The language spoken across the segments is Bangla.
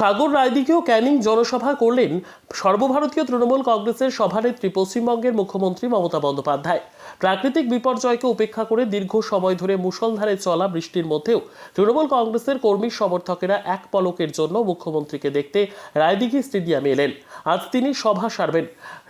সাগর রায়দিকেও ক্যানিং জনসভা করলেন সর্বভারতীয় তৃণমূল কংগ্রেসের সভানেত্রী পশ্চিমবঙ্গের মুখ্যমন্ত্রী মমতা বন্দ্যোপাধ্যায়। প্রাকৃতিক বিপর্যয়কে উপেক্ষা করে দীর্ঘ সময় ধরে মুষলধারে চলা বৃষ্টির মধ্যেও তৃণমূল কংগ্রেসের কর্মী সমর্থকেরা এক পলকের জন্য মুখ্যমন্ত্রীকে দেখতে রায়দিঘি স্টেডিয়ামে এলেন। আজ তিনি সভা সারবেন।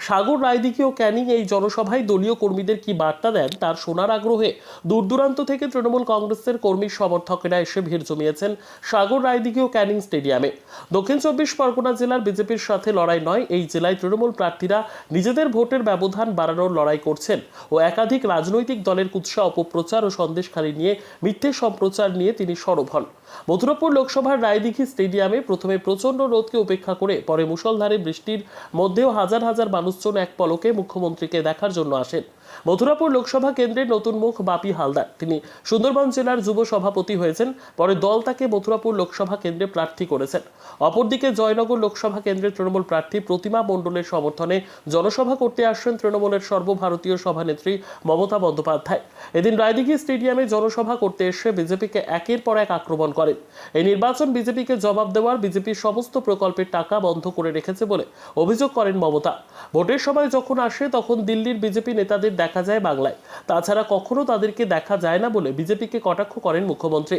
সাগর রায়দিঘি ও ক্যানিং এই জনসভায় দলীয় কর্মীদের কি বার্তা দেন তার শোনার আগ্রহে দূর দূরান্ত থেকে তৃণমূল কংগ্রেসের কর্মী সমর্থকেরা এসে ভিড় জমিয়েছেন সাগর রায়দিঘি ও ক্যানিং স্টেডিয়ামে। দক্ষিণ চব্বিশ পরগনা জেলার বিজেপির সাথে লড়াই নয়, এই জেলায় তৃণমূল প্রার্থীরা নিজেদের ভোটের ব্যবধান বাড়ানোর লড়াই করছেন ও একাধিক রাজনৈতিক দলের কুৎসা, অপপ্রচার ও সন্দেশখালী নিয়ে মিথ্যে সম্প্রচার নিয়ে তিনি সরব হন। মথুরাপুর লোকসভার রায়দিঘি স্টেডিয়ামে প্রথমে প্রচণ্ড রোদকে উপেক্ষা করে পরে মুষলধারে বৃষ্টির মধ্যেও হাজার হাজার মানুষজন এক পলকে মুখ্যমন্ত্রীকে দেখার জন্য আসেন। মথুরাপুর লোকসভা কেন্দ্রের নতুন মুখ বাপি হালদার। তিনি সুন্দরবন জেলার যুব সভাপতি হয়েছেন, পরে দল তাকে মথুরাপুর লোকসভা কেন্দ্রে প্রার্থী করেছেন। অপরদিকে জয়নগর লোকসভা কেন্দ্রের তৃণমূল প্রার্থী প্রতিমা মণ্ডলের সমর্থনে জনসভা করতে আসছেন তৃণমূলের সর্বভারতীয় সভানেত্রী মমতা বন্দ্যোপাধ্যায়। এদিন রায়দিঘি স্টেডিয়ামে জনসভা করতে এসে বিজেপিকে একের পর এক আক্রমণ করেন। এই নির্বাচন বিজেপিকে জবাব দেওয়ার বিজেপির সমস্ত প্রকল্পের টাকা বন্ধ করে রেখেছে বলে অভিযোগ করেন মমতা। ভোটের সময় যখন আসে, তখন দিল্লির বিজেপি নেতাদের দেখা যায় বাংলায়। তাছাড়া কখনো তাদেরকে দেখা যায় না বলে বিজেপিকে কটাক্ষ করেন মুখ্যমন্ত্রী।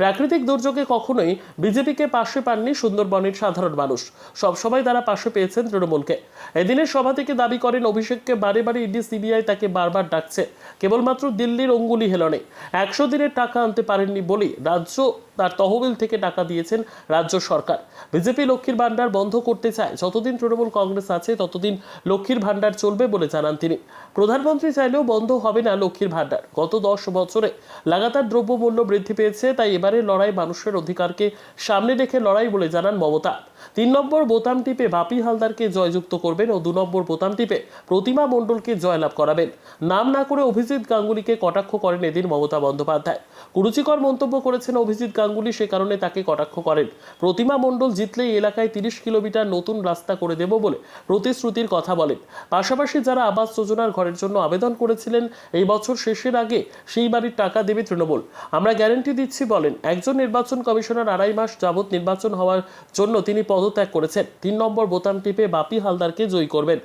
প্রাকৃতিক দুর্যোগে কখনোই বিজেপিকে পাশে পাননি সুন্দরবনের সাধারণ মানুষ। সবসময় তারা পাশে পেয়েছেন তৃণমূলকে। এদিনের সভা থেকে দাবি করেন, অভিষেককে বারে বারে ইডি সিবিআই তাকে বারবার ডাকছে। কেবলমাত্র দিল্লির অঙ্গুলি হেলনে। একশো দিনের টাকা আনতে পারেননি বলেই রাজ্য তার তহবিল থেকে টাকা দিয়েছেন রাজ্য সরকার। বিজেপি লক্ষ্মীর ভাণ্ডার বন্ধ করতে চায়। যতদিন তৃণমূল কংগ্রেস আছে, ততদিন লক্ষ্মীর ভাণ্ডার চলবে বলে জানান তিনি। প্রধানমন্ত্রী চাইলেও বন্ধ হবে না লক্ষ্মীর ভাণ্ডার। গত দশ বছরে লাগাতার দ্রব্যমূল্য বৃদ্ধি পেয়েছে, তাই এবারের লড়াই মানুষের অধিকারকে সামনে রেখে লড়াই বলে জানান মমতা। তিন নম্বর বোতাম টিপে বাপি হালদারকে জয়যুক্ত করবেন ও দু নম্বর বোতাম টিপে প্রতিমা মণ্ডলকে জয়লাভ করাবেন। নাম না করে অভিজিৎ গাঙ্গুলিকে কটাক্ষ করেন এদিন মমতা বন্দ্যোপাধ্যায়। কুরুচিকর মন্তব্য করেছেন অভিজিৎ গাঙ্গুলি। সে কারণে তাকে কটাক্ষ করেন। প্রতিমা মণ্ডল জিতলে এই এলাকায় তিরিশ কিলোমিটার নতুন রাস্তা করে দেব বলে প্রতিশ্রুতির কথা বলেন। পাশাপাশি যারা আবাস যোজনার ঘরের জন্য আবেদন করেছিলেন, এই বছর শেষের আগে সেই বাড়ির টাকা দেবে তৃণমূল। আমরা গ্যারেন্টি দিচ্ছি বলেন, একজন নির্বাচন কমিশনার আড়াই মাস যাবৎ নির্বাচন হওয়ার জন্য তিনি পদত্যাগ করেছেন। তিন নম্বর বোতাম টিপে বাপি হালদারকে জয়ী করবেন।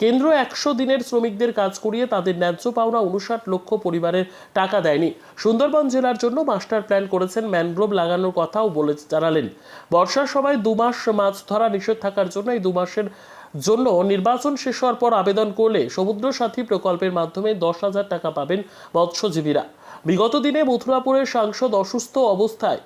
কেন্দ্র একশো দিনের শ্রমিকদের কাজ করিয়ে তাদের ন্যায্য পাওনা উনষাট লক্ষ পরিবারের টাকা দেয়নি। সুন্দরবন জেলার জন্য মাস্টার প্ল্যান করেছেন ম্যানগ্রোভ লাগানোর কথাও বলে জানালেন। বর্ষার সময় দু মাস মাছ ধরা নিষেধ থাকার জন্য এই দু মাসের জন্য নির্বাচন শেষ হওয়ার পর আবেদন করলে সমুদ্র সাথী প্রকল্পের মাধ্যমে দশ হাজার টাকা পাবেন মৎস্যজীবীরা। বিগত দিনে মথুরাপুরের সাংসদ অসুস্থ অবস্থায়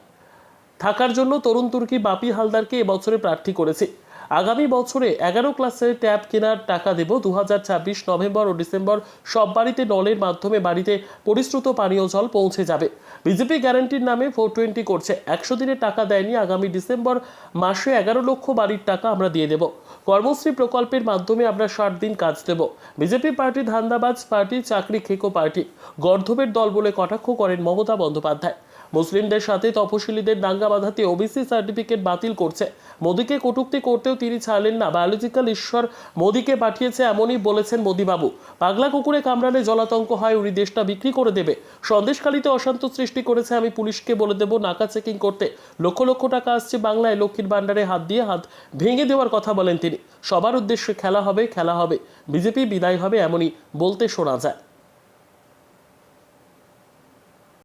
থাকার জন্য তরুণ তুর্কি বাপি হালদারকে এবছরে প্রার্থী করেছে। আগামী বছরে এগারো ক্লাসের ট্যাব কেনার টাকা দেব দু হাজার ছাব্বিশ নভেম্বর ও ডিসেম্বর। সব বাড়িতে নলের মাধ্যমে বাড়িতে পরিশ্রুত পানীয় জল পৌঁছে যাবে। বিজেপি গ্যারান্টির নামে ফোর টোয়েন্টি করছে। একশো দিনের টাকা দেয়নি আগামী ডিসেম্বর মাসে এগারো লক্ষ বাড়ির টাকা আমরা দিয়ে দেব। কর্মশ্রী প্রকল্পের মাধ্যমে আমরা ষাট দিন কাজ দেব। বিজেপি পার্টি ধান্দাবাজ পার্টি, চাকরি খেকো পার্টি। গর্ধবের দল বলে কটাক্ষ করেন মমতা বন্দ্যোপাধ্যায়। মুসলিমদের সাথে তপশিলীদের দাঙ্গা বাঁধাতে ওবিসি সার্টিফিকেট বাতিল করছে। মোদীকে কটূক্তি করতেও তিনি ছাড়লেন না। বায়োলজিক্যাল ঈশ্বর মোদীকে পাঠিয়েছে এমনই বলেছেন মোদীবাবু। পাগলা কুকুরে কামড়ালে জলাতঙ্ক হয় উনি দেশটা বিক্রি করে দেবে। সন্দেশখালিতে অশান্ত সৃষ্টি করেছে, আমি পুলিশকে বলে দেবো নাকা চেকিং করতে। লক্ষ লক্ষ টাকা আসছে বাংলায় লক্ষ্মীর ভাণ্ডারে হাত দিয়ে হাত ভেঙে দেওয়ার কথা বলেন তিনি। সবার উদ্দেশ্যে খেলা হবে খেলা হবে। বিজেপি বিদায় হবে এমনই বলতে শোনা যায়।